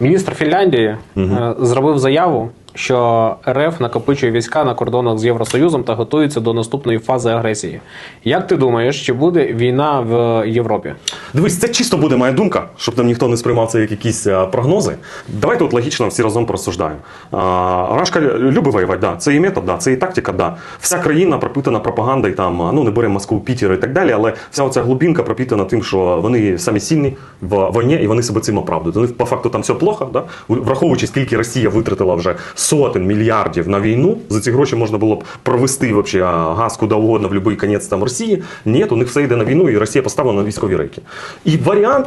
Міністр Фінляндії угу. зробив заяву, що РФ накопичує війська на кордонах з Євросоюзом та готується до наступної фази агресії. Як ти думаєш, чи буде війна в Європі? Дивись, це чисто буде моя думка, щоб там ніхто не сприймав це як якісь прогнози. Давайте от логічно всі разом порозсуждаємо. А, Рашка любить воювати, да. це і метод, да. це і тактика, да. Вся країна пропитана пропагандою, там, ну не беремо Москву, Пітер і так далі, але вся оця глубинка пропитана тим, що вони самі сильні в війні і вони себе цим оправдують. Вони по факту там все плохо, да? враховуючи, скільки Росія витратила вже сотень мільярдів на війну, за ці гроші можна було б провести вообще газ куди угодно в будь-який кінець там Росії. Ні, у них все йде на війну, і Росія поставлена на військові рейки. І варіант.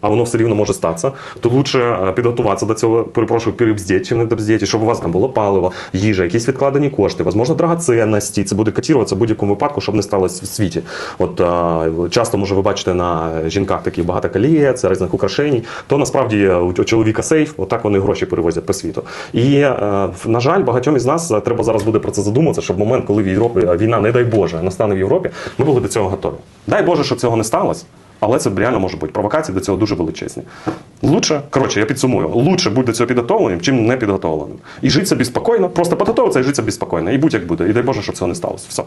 а воно все рівно може статися, то лучше е, підготуватися до цього, перепрошую, перебздіть чи не добздіть, щоб у вас там було паливо, їжа, якісь відкладені кошти, можливо, драгоценності. Це буде котіруватися в будь-якому випадку, щоб не сталося в світі. От е, часто, може, ви бачите на жінках такі багато колієць, різних украшень, то насправді у чоловіка сейф, отак вони гроші перевозять по світу. І, е, на жаль, багатьом із нас треба зараз буде про це задуматися, щоб в момент, коли в Європі війна, не дай Боже, настане в Європі, ми були до цього готові. Дай Боже, щоб цього не сталося. Але це реально може бути. Провокації до цього дуже величезні. Лучше, коротше, я підсумую, лучше бути до цього підготовленим, чим не підготовленим. І жити собі спокійно, просто підготовитися і жити собі спокійно. І будь-як буде. І дай Боже, щоб цього не сталося. Все.